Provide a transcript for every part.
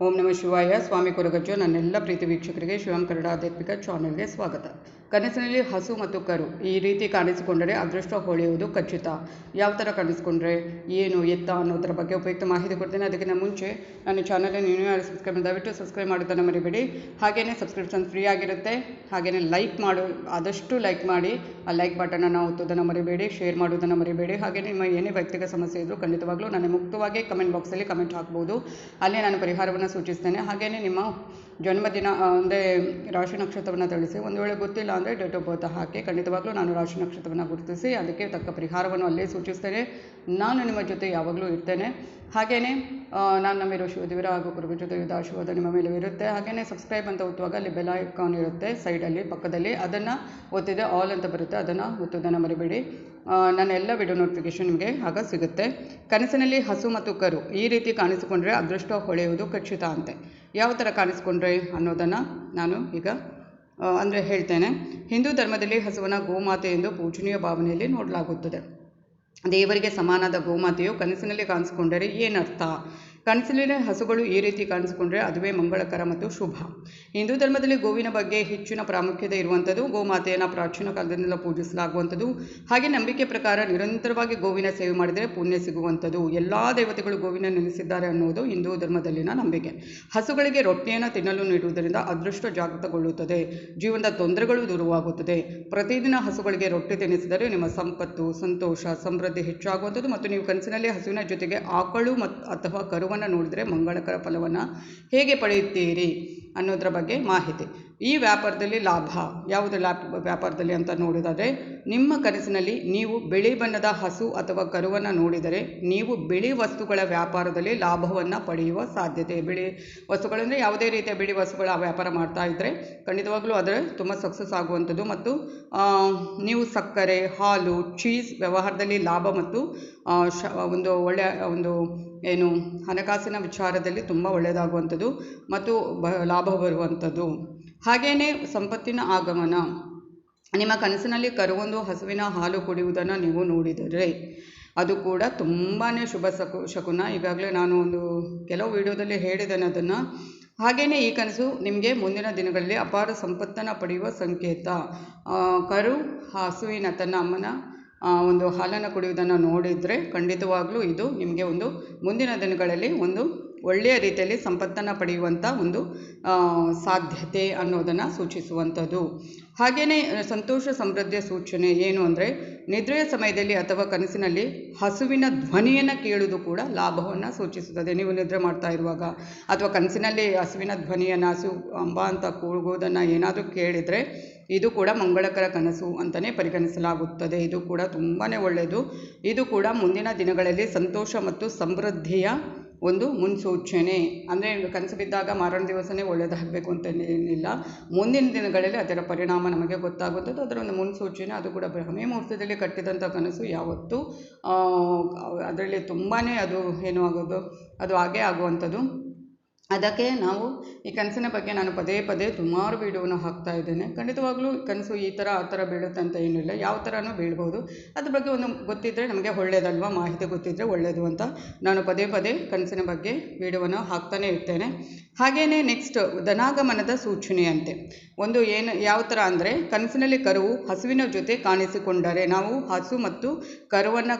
ಓಂ ನಮಃ ಶಿವಾಯ. ಸ್ವಾಮಿ ಕೊರಗಜ್ಜು ನನ್ನೆಲ್ಲ ಪ್ರೀತಿ ವೀಕ್ಷಕರಿಗೆ ಶಿವಂ ಕನ್ನಡ ಆಧ್ಯಾತ್ಮಿಕ ಚಾನೆಲ್ಗೆ ಸ್ವಾಗತ. ಕನಸಿನಲ್ಲಿ ಹಸು ಮತ್ತು ಕರು ಈ ರೀತಿ ಕಾಣಿಸಿಕೊಂಡರೆ ಅದೃಷ್ಟ ಹೊಳೆಯುವುದು ಖಚಿತ. ಯಾವ ಥರ ಕಾಣಿಸ್ಕೊಂಡ್ರೆ? ಏನು, ಎತ್ತ ಅನ್ನೋದರ ಬಗ್ಗೆ ಉಪಯುಕ್ತ ಮಾಹಿತಿ ಕೊಡ್ತೇನೆ. ಅದಕ್ಕಿಂತ ಮುಂಚೆ ನನ್ನ ಚಾನಲ್ನ ನೀವು ಯಾರು ಸಬ್ಸ್ಕ್ರೈಬ್ ದಯವಿಟ್ಟು ಸಬ್ಸ್ಕ್ರೈಬ್ ಮಾಡೋದನ್ನು ಮರಿಬೇಡಿ. ಹಾಗೆಯೇ ಸಬ್ಸ್ಕ್ರಿಪ್ಷನ್ ಫ್ರೀ ಆಗಿರುತ್ತೆ. ಹಾಗೆಯೇ ಲೈಕ್ ಮಾಡು, ಆದಷ್ಟು ಲೈಕ್ ಮಾಡಿ. ಆ ಲೈಕ್ ಬಟನನ್ನು ಒತ್ತೋದನ್ನು ಮರಿಬೇಡಿ ಶೇರ್ ಮಾಡೋದನ್ನು ಮರಿಬೇಡಿ. ಹಾಗೆ ನಿಮ್ಮ ಏನೇ ವೈಯಕ್ತಿಕ ಸಮಸ್ಯೆ ಇದ್ದರೂ ಖಂಡಿತವಾಗ್ಲೂ ನನಗೆ ಮುಕ್ತವಾಗಿ ಕಮೆಂಟ್ ಬಾಕ್ಸಲ್ಲಿ ಕಮೆಂಟ್ ಹಾಕ್ಬೋದು. ಅಲ್ಲೇ ನಾನು ಪರಿಹಾರವನ್ನು ಸೂಚಿಸ್ತೇನೆ. ಹಾಗೆಯೇ ನಿಮ್ಮ ಜನ್ಮದಿನ ಅಂದರೆ ರಾಶಿ ನಕ್ಷತ್ರವನ್ನು ತಿಳಿಸಿ ಒಂದು ವೇಳೆ ಗೊತ್ತಿಲ್ಲ ಅಂದರೆ ಡೇಟ್ ಆಫ್ ಬರ್ತ್ ಹಾಕಿ, ಖಂಡಿತವಾಗ್ಲೂ ನಾನು ರಾಶಿ ನಕ್ಷತ್ರವನ್ನು ಗುರುತಿಸಿ, ಅದಕ್ಕೆ ತಕ್ಕ ಪರಿಹಾರವನ್ನು ಅಲ್ಲೇ ಸೂಚಿಸ್ತೇನೆ. ನಾನು ನಿಮ್ಮ ಜೊತೆ ಯಾವಾಗಲೂ ಇರ್ತೇನೆ. ಹಾಗೆಯೇ ನಾನು ನಂಬಿರೋ ಶಿವದೇವರ ಹಾಗೂ ಗುರುಗಳ ಜೊತೆ ಯುದ್ಧ ಆಶೀರ್ವಾದ ನಿಮ್ಮ ಮೇಲೆ ಇರುತ್ತೆ. ಹಾಗೆಯೇ ಸಬ್ಸ್ಕ್ರೈಬ್ ಅಂತ ಒತ್ತುವಾಗ ಅಲ್ಲಿ ಬೆಲ್ ಐಕಾನ್ ಇರುತ್ತೆ ಸೈಡಲ್ಲಿ ಪಕ್ಕದಲ್ಲಿ, ಅದನ್ನು ಒತ್ತಿದೆ ಆಲ್ ಅಂತ ಬರುತ್ತೆ. ಅದನ್ನು ಒತ್ತೋದನ್ನು ಮರಿಬೇಡಿ. ನನ್ನ ಎಲ್ಲ ವಿಡಿಯೋ ನೋಟಿಫಿಕೇಶನ್ ನಿಮಗೆ ಆಗ ಸಿಗುತ್ತೆ. ಕನಸಿನಲ್ಲಿ ಹಸು ಮತ್ತು ಕರು ಈ ರೀತಿ ಕಾಣಿಸಿಕೊಂಡ್ರೆ ಅದೃಷ್ಟ ಹೊಳೆಯುವುದು ಖಚಿತ ಅಂತೆ. ಯಾವ ಥರ ಕಾಣಿಸ್ಕೊಂಡ್ರೆ ಅನ್ನೋದನ್ನು ನಾನು ಈಗ ಅಂದರೆ ಹೇಳ್ತೇನೆ. ಹಿಂದೂ ಧರ್ಮದಲ್ಲಿ ಹಸುವನ್ನು ಗೋಮಾತೆ ಎಂದು ಪೂಜನೀಯ ಭಾವನೆಯಲ್ಲಿ ನೋಡಲಾಗುತ್ತದೆ. ದೇವರಿಗೆ ಸಮಾನದ ಗೋಮಾತೆಯು ಕನಸಿನಲ್ಲಿ ಕಾಣಿಸಿಕೊಂಡರೆ ಏನರ್ಥ? ಕನಸಿನ ಹಸುಗಳು ಈ ರೀತಿ ಕಾಣಿಸಿಕೊಂಡ್ರೆ ಅದುವೇ ಮಂಗಳಕರ ಮತ್ತು ಶುಭ. ಹಿಂದೂ ಧರ್ಮದಲ್ಲಿ ಗೋವಿನ ಬಗ್ಗೆ ಹೆಚ್ಚಿನ ಪ್ರಾಮುಖ್ಯತೆ ಇರುವಂಥದ್ದು, ಗೋಮಾತೆಯನ್ನು ಪ್ರಾಚೀನ ಕಾಲದಿಂದಲೂ ಪೂಜಿಸಲಾಗುವಂಥದ್ದು. ಹಾಗೆ ನಂಬಿಕೆ ಪ್ರಕಾರ ನಿರಂತರವಾಗಿ ಗೋವಿನ ಸೇವೆ ಮಾಡಿದರೆ ಪುಣ್ಯ ಸಿಗುವಂಥದ್ದು. ಎಲ್ಲ ದೇವತೆಗಳು ಗೋವಿನ ನೆನೆಸಿದ್ದಾರೆ ಅನ್ನುವುದು ಹಿಂದೂ ಧರ್ಮದಲ್ಲಿನ ನಂಬಿಕೆ. ಹಸುಗಳಿಗೆ ರೊಟ್ಟಿಯನ್ನು ತಿನ್ನಲು ನೀಡುವುದರಿಂದ ಅದೃಷ್ಟ ಜಾಗೃತಗೊಳ್ಳುತ್ತದೆ. ಜೀವನದ ತೊಂದರೆಗಳು ದೂರವಾಗುತ್ತದೆ. ಪ್ರತಿದಿನ ಹಸುಗಳಿಗೆ ರೊಟ್ಟಿ ತಿನ್ನಿಸಿದರೆ ನಿಮ್ಮ ಸಂಪತ್ತು, ಸಂತೋಷ, ಸಮೃದ್ಧಿ ಹೆಚ್ಚಾಗುವಂಥದ್ದು ಮತ್ತು ನೀವು ಕನಸಿನಲ್ಲಿ ಹಸುವಿನ ಜೊತೆಗೆ ಆಕಳು ಮತ್ತು ಅಥವಾ ಕರುವನ್ನು ನೋಡಿದರೆ ಮಂಗಳಕರ ಫಲವನ್ನು ಹೇಗೆ ಪಡೆಯುತ್ತೀರಿ ಅನ್ನೋದ್ರ ಬಗ್ಗೆ ಮಾಹಿತಿ. ಈ ವ್ಯಾಪಾರದಲ್ಲಿ ಲಾಭ, ಯಾವುದು ಲಾಭ, ವ್ಯಾಪಾರದಲ್ಲಿ ಅಂತ ನೋಡಿದರೆ ನಿಮ್ಮ ಕನಸಿನಲ್ಲಿ ನೀವು ಬಿಳಿ ಬಣ್ಣದ ಹಸು ಅಥವಾ ಕರುವನ್ನು ನೋಡಿದರೆ, ನೀವು ಬಿಳಿ ವಸ್ತುಗಳ ವ್ಯಾಪಾರದಲ್ಲಿ ಲಾಭವನ್ನು ಪಡೆಯುವ ಸಾಧ್ಯತೆ. ಬಿಳಿ ವಸ್ತುಗಳಂದರೆ ಯಾವುದೇ ರೀತಿಯ ಬಿಳಿ ವಸ್ತುಗಳ ವ್ಯಾಪಾರ ಮಾಡ್ತಾ ಇದ್ದರೆ ಖಂಡಿತವಾಗಲೂ ಅದರ ತುಂಬ ಸಕ್ಸಸ್ ಆಗುವಂಥದ್ದು ಮತ್ತು ನೀವು ಸಕ್ಕರೆ, ಹಾಲು ಚೀಸ್ ವ್ಯವಹಾರದಲ್ಲಿ ಲಾಭ ಮತ್ತು ಶ, ಒಂದು ಒಳ್ಳೆಯ ಒಂದು ಏನು ಹಣಕಾಸಿನ ವಿಚಾರದಲ್ಲಿ ತುಂಬ ಒಳ್ಳೆಯದಾಗುವಂಥದ್ದು ಮತ್ತು ಲಾಭ ಬರುವಂಥದ್ದು. ಹಾಗೆಯೇ ಸಂಪತ್ತಿನ ಆಗಮನ. ನಿಮ್ಮ ಕನಸಿನಲ್ಲಿ ಕರುವೊಂದು ಹಸುವಿನ ಹಾಲು ಕುಡಿಯುವುದನ್ನು ನೀವು ನೋಡಿದರೆ ಅದು ಕೂಡ ತುಂಬಾ ಶುಭ ಸಕು, ಶಕುನ. ಈಗಾಗಲೇ ನಾನು ಒಂದು ಕೆಲವು ವಿಡಿಯೋದಲ್ಲಿ ಹೇಳಿದ್ದೇನೆ ಅದನ್ನು. ಹಾಗೆಯೇ ಈ ಕನಸು ನಿಮಗೆ ಮುಂದಿನ ದಿನಗಳಲ್ಲಿ ಅಪಾರ ಸಂಪತ್ತನ್ನು ಪಡೆಯುವ ಸಂಕೇತ. ಕರು ಹಸುವಿನ ತನ್ನ ಅಮ್ಮನ ಒಂದು ಹಾಲನ್ನು ಕುಡಿಯುವುದನ್ನು ನೋಡಿದರೆ ಖಂಡಿತವಾಗ್ಲೂ ಇದು ನಿಮಗೆ ಒಂದು ಮುಂದಿನ ದಿನಗಳಲ್ಲಿ ಒಂದು ಒಳ್ಳೆಯ ರೀತಿಯಲ್ಲಿ ಸಂಪತ್ತನ್ನು ಪಡೆಯುವಂಥ ಒಂದು ಸಾಧ್ಯತೆ ಅನ್ನೋದನ್ನು ಸೂಚಿಸುವಂಥದ್ದು. ಹಾಗೆಯೇ ಸಂತೋಷ ಸಮೃದ್ಧಿಯ ಸೂಚನೆ ಏನು ಅಂದರೆ, ನಿದ್ರೆಯ ಸಮಯದಲ್ಲಿ ಅಥವಾ ಕನಸಿನಲ್ಲಿ ಹಸುವಿನ ಧ್ವನಿಯನ್ನು ಕೇಳುವುದು ಕೂಡ ಲಾಭವನ್ನು ಸೂಚಿಸುತ್ತದೆ. ನೀವು ನಿದ್ರೆ ಮಾಡ್ತಾ ಇರುವಾಗ ಅಥವಾ ಕನಸಿನಲ್ಲಿ ಹಸುವಿನ ಧ್ವನಿಯನ್ನು, ಹಸು ಅಂಬ ಅಂತ ಕೂಗೋದನ್ನು ಏನಾದರೂ ಕೇಳಿದರೆ ಇದು ಕೂಡ ಮಂಗಳಕರ ಕನಸು ಅಂತಲೇ ಪರಿಗಣಿಸಲಾಗುತ್ತದೆ. ಇದು ಕೂಡ ತುಂಬಾ ಒಳ್ಳೆಯದು ಇದು ಕೂಡ ಮುಂದಿನ ದಿನಗಳಲ್ಲಿ ಸಂತೋಷ ಮತ್ತು ಸಮೃದ್ಧಿಯ ಒಂದು ಮುನ್ಸೂಚನೆ, ಅಂದರೆ ಕನಸು ಬಿದ್ದಾಗ ಮಾರಣ ದಿವಸನೇ ಒಳ್ಳೆಯದಾಗಬೇಕು ಅಂತ ಏನಿಲ್ಲ. ಮುಂದಿನ ದಿನಗಳಲ್ಲಿ ಅದರ ಪರಿಣಾಮ ನಮಗೆ ಗೊತ್ತಾಗುತ್ತದೆ. ಅದರ ಒಂದು ಮುನ್ಸೂಚನೆ, ಅದು ಕೂಡ ಬ್ರಹ್ಮಿ ಮುಹೂರ್ತದಲ್ಲಿ ಕಟ್ಟಿದಂಥ ಕನಸು ಯಾವತ್ತೂ ಅದರಲ್ಲಿ ತುಂಬಾ ಅದು ಏನು ಆಗೋದು, ಅದು ಹಾಗೇ ಆಗುವಂಥದ್ದು. ಅದಕ್ಕೆ ನಾವು ಈ ಕನಸಿನ ಬಗ್ಗೆ ನಾನು ಪದೇ ಪದೇ ಸುಮಾರು ವೀಡಿಯೋನ ಹಾಕ್ತಾ ಇದ್ದೇನೆ. ಖಂಡಿತವಾಗ್ಲೂ ಕನಸು ಈ ಥರ, ಆ ಥರ ಬೀಳುತ್ತೆ ಅಂತ ಏನಿಲ್ಲ ಯಾವ ಥರನೂ ಬೀಳ್ಬೋದು. ಅದ್ರ ಬಗ್ಗೆ ಒಂದು ಗೊತ್ತಿದ್ದರೆ ನಮಗೆ ಒಳ್ಳೆಯದಲ್ವ ಮಾಹಿತಿ ಗೊತ್ತಿದ್ದರೆ ಒಳ್ಳೆಯದು ಅಂತ ನಾನು ಪದೇ ಪದೇ ಕನಸಿನ ಬಗ್ಗೆ ವೀಡಿಯೋವನ್ನು ಹಾಕ್ತಾನೇ ಇರ್ತೇನೆ. ಹಾಗೆಯೇ ನೆಕ್ಸ್ಟ್ ಧನಾಗಮನದ ಸೂಚನೆಯಂತೆ. ಒಂದು ಏನು, ಯಾವ ಥರ ಅಂದರೆ, ಕನಸಿನಲ್ಲಿ ಕರುವು ಹಸುವಿನ ಜೊತೆ ಕಾಣಿಸಿಕೊಂಡರೆ, ನಾವು ಹಸು ಮತ್ತು ಕರುವನ್ನು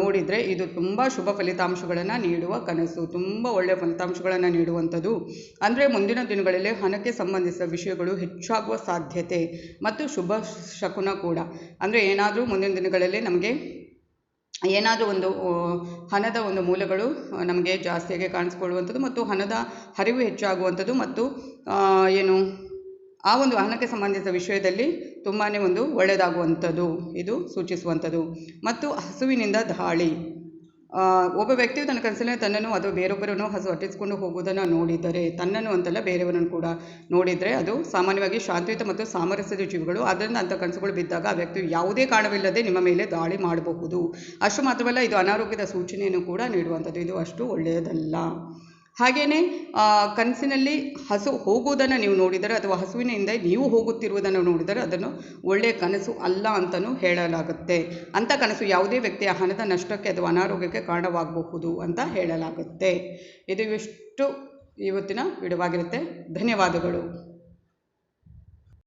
ನೋಡಿದರೆ ಇದು ತುಂಬ ಶುಭ ಫಲಿತಾಂಶಗಳನ್ನು ನೀಡುವ ಕನಸು, ತುಂಬ ಒಳ್ಳೆಯ ಫಲಿತಾಂಶಗಳನ್ನು ನೀಡುವಂಥದ್ದು. ಅಂದರೆ ಮುಂದಿನ ದಿನಗಳಲ್ಲಿ ಹಣಕ್ಕೆ ಸಂಬಂಧಿಸಿದ ವಿಷಯಗಳು ಹೆಚ್ಚಾಗುವ ಸಾಧ್ಯತೆ ಮತ್ತು ಶುಭ ಶಕುನ ಕೂಡ. ಅಂದರೆ ಏನಾದರೂ ಮುಂದಿನ ದಿನಗಳಲ್ಲಿ ನಮಗೆ ಏನಾದರೂ ಒಂದು ಹಣದ ಒಂದು ಮೂಲಗಳು ನಮಗೆ ಜಾಸ್ತಿಯಾಗಿ ಕಾಣಿಸ್ಕೊಳ್ಳುವಂಥದ್ದು ಮತ್ತು ಹಣದ ಹರಿವು ಹೆಚ್ಚಾಗುವಂಥದ್ದು ಮತ್ತು ಏನು, ಆ ಒಂದು ಹಣಕ್ಕೆ ಸಂಬಂಧಿಸಿದ ವಿಷಯದಲ್ಲಿ ತುಂಬಾ ಒಂದು ಒಳ್ಳೆಯದಾಗುವಂಥದ್ದು. ಇದು ಸೂಚಿಸುವಂಥದ್ದು. ಮತ್ತು ಹಸುವಿನಿಂದ ದಾಳಿ ಒಬ್ಬ ವ್ಯಕ್ತಿಯು ತನ್ನ ಕನಸಲ್ಲೇ ತನ್ನನ್ನು ಅಥವಾ ಬೇರೊಬ್ಬರನ್ನು ಹಸು ಅಟ್ಟಿಸಿಕೊಂಡು ಹೋಗುವುದನ್ನು ನೋಡಿದರೆ, ತನ್ನನ್ನು ಅಂತಲ್ಲ ಬೇರೆಯವರನ್ನು ಕೂಡ ನೋಡಿದರೆ ಅದು ಸಾಮಾನ್ಯವಾಗಿ ಶಾಂತಿಯುತ ಮತ್ತು ಸಾಮರಸ್ಯದ ಜೀವಿಗಳು. ಆದ್ದರಿಂದ ಅಂಥ ಕನಸುಗಳು ಬಿದ್ದಾಗ ಆ ವ್ಯಕ್ತಿಯು ಯಾವುದೇ ಕಾರಣವಿಲ್ಲದೆ ನಿಮ್ಮ ಮೇಲೆ ದಾಳಿ ಮಾಡಬಹುದು. ಅಷ್ಟು ಮಾತ್ರವಲ್ಲ, ಇದು ಅನಾರೋಗ್ಯದ ಸೂಚನೆಯನ್ನು ಕೂಡ ನೀಡುವಂಥದ್ದು. ಇದು ಅಷ್ಟು ಒಳ್ಳೆಯದಲ್ಲ. ಹಾಗೆಯೇ ಕನಸಿನಲ್ಲಿ ಹಸು ಹೋಗುವುದನ್ನು ನೀವು ನೋಡಿದರೆ ಅಥವಾ ಹಸುವಿನ ಹಿಂದೆ ನೀವು ಹೋಗುತ್ತಿರುವುದನ್ನು ನೋಡಿದರೆ ಅದನ್ನು ಒಳ್ಳೆಯ ಕನಸು ಅಲ್ಲ ಅಂತಲೂ ಹೇಳಲಾಗುತ್ತೆ. ಅಂಥ ಕನಸು ಯಾವುದೇ ವ್ಯಕ್ತಿಯ ಹಣದ ನಷ್ಟಕ್ಕೆ ಅಥವಾ ಅನಾರೋಗ್ಯಕ್ಕೆ ಕಾರಣವಾಗಬಹುದು ಅಂತ ಹೇಳಲಾಗುತ್ತೆ. ಇದು ಇಷ್ಟು ಇವತ್ತಿನ ವಿಡವಾಗಿರುತ್ತೆ ಧನ್ಯವಾದಗಳು.